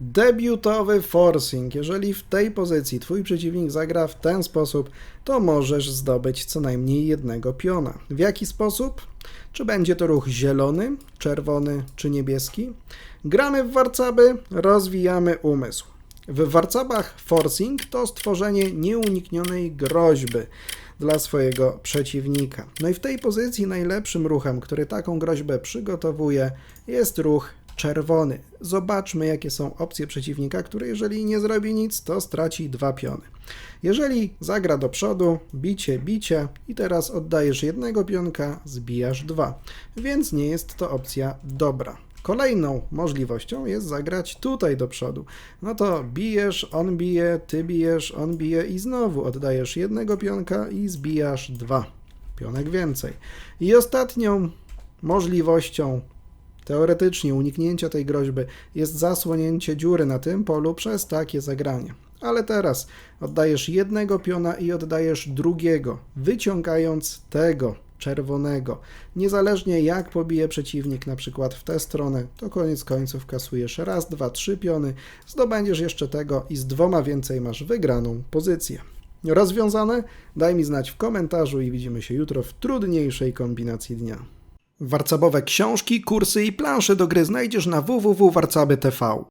Debiutowy forcing. Jeżeli w tej pozycji twój przeciwnik zagra w ten sposób, to możesz zdobyć co najmniej jednego piona. W jaki sposób? Czy będzie to ruch zielony, czerwony czy niebieski? Gramy w warcaby, rozwijamy umysł. W warcabach forcing to stworzenie nieuniknionej groźby dla swojego przeciwnika. No i w tej pozycji najlepszym ruchem, który taką groźbę przygotowuje, jest ruch czerwony. Zobaczmy, jakie są opcje przeciwnika, który jeżeli nie zrobi nic, to straci dwa piony. Jeżeli zagra do przodu, bicie, bicie i teraz oddajesz jednego pionka, zbijasz dwa, więc nie jest to opcja dobra. Kolejną możliwością jest zagrać tutaj do przodu. No to bijesz, on bije, ty bijesz, on bije i znowu oddajesz jednego pionka i zbijasz dwa. Pionek więcej. I ostatnią możliwością teoretycznie uniknięcia tej groźby jest zasłonięcie dziury na tym polu przez takie zagranie. Ale teraz oddajesz jednego piona i oddajesz drugiego, wyciągając tego czerwonego. Niezależnie jak pobije przeciwnik, na przykład w tę stronę, to koniec końców kasujesz raz, dwa, trzy piony, zdobędziesz jeszcze tego i z dwoma więcej masz wygraną pozycję. Rozwiązane? Daj mi znać w komentarzu i widzimy się jutro w trudniejszej kombinacji dnia. Warcabowe książki, kursy i plansze do gry znajdziesz na www.warcaby.tv.